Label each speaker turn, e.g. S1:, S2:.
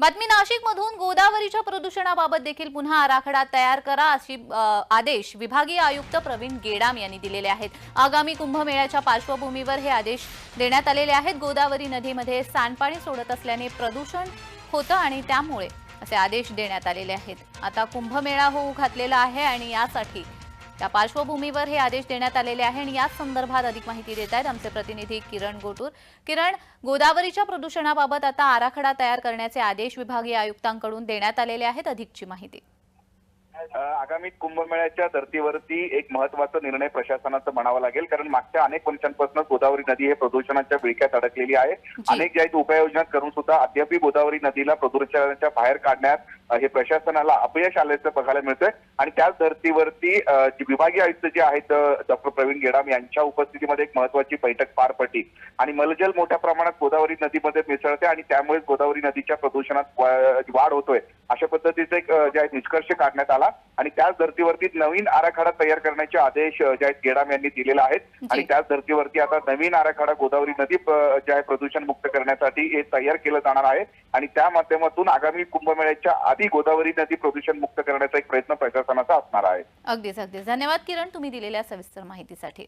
S1: बातमी नाशिक मधून गोदावरीच्या प्रदूषणाबाबत देखील पुन्हा आराखडा तयार करा अशी आदेश विभागीय आयुक्त प्रवीण गेडाम यांनी दिलेले आहेत. आगामी कुंभमेळ्याच्या पार्श्वभूमीवर हे आदेश देण्यात आलेले आहेत. गोदावरी नदीमध्ये सांडपाणी सोडत असल्याने प्रदूषण होतं आणि त्यामुळे असे आदेश देण्यात आलेले आहेत. आता कुंभमेळा होऊ घातलेला आहे आणि यासाठी त्या पार्श्वभूमीवर हे आदेश देण्यात आलेले आहे आणि याच संदर्भात अधिक माहिती देत आहेत आमचे प्रतिनिधी किरण गोटूर. किरण गोदावरीच्या प्रदूषणाबाबत आता आराखडा तयार करण्याचे आदेश विभागीय आयुक्तांकडून देण्यात आलेले आहेत. अधिकची माहिती.
S2: आगामी कुंभमेळ्याच्या धर्तीवरती एक महत्त्वाचा निर्णय प्रशासनाचा म्हणावा लागेल. कारण मागच्या अनेक वर्षांपासून गोदावरी नदी हे प्रदूषणाच्या विळख्यात अडकलेली आहे. अनेक ज्या आहेत उपाययोजना करून सुद्धा अद्याप गोदावरी नदीला प्रदूषणाच्या बाहेर काढण्यात हे प्रशासनाला अपयश आल्याचं बघायला मिळतंय. आणि त्याच धर्तीवरती विभागीय आयुक्त जे आहेत डॉक्टर प्रवीण गेडाम यांच्या उपस्थितीमध्ये एक महत्वाची बैठक पार पडली. आणि मलजल मोठ्या प्रमाणात गोदावरी नदीमध्ये मिसळते आणि त्यामुळे गोदावरी नदीच्या प्रदूषणात वाढ होतोय. अशा पद्धतीचे एक जे आहे निष्कर्ष काढण्यात आला. आणि त्याच धर्तीवरती नवीन आराखडा तयार करण्याचे आदेश जे आहेत गेडाम यांनी दिलेले आहेत. आणि त्याच धर्तीवरती आता नवीन आराखडा गोदावरी नदी जे आहे प्रदूषण मुक्त करण्यासाठी हे तयार केलं जाणार आहे. आणि त्या माध्यमातून आगामी कुंभमेळ्याच्या आधी गोदावरी नदी प्रदूषण मुक्त करण्याचा एक प्रयत्न प्रशासनाचा असणार आहे.
S1: अगदीच अगदीच. धन्यवाद किरण तुम्ही दिलेल्या सविस्तर माहितीसाठी.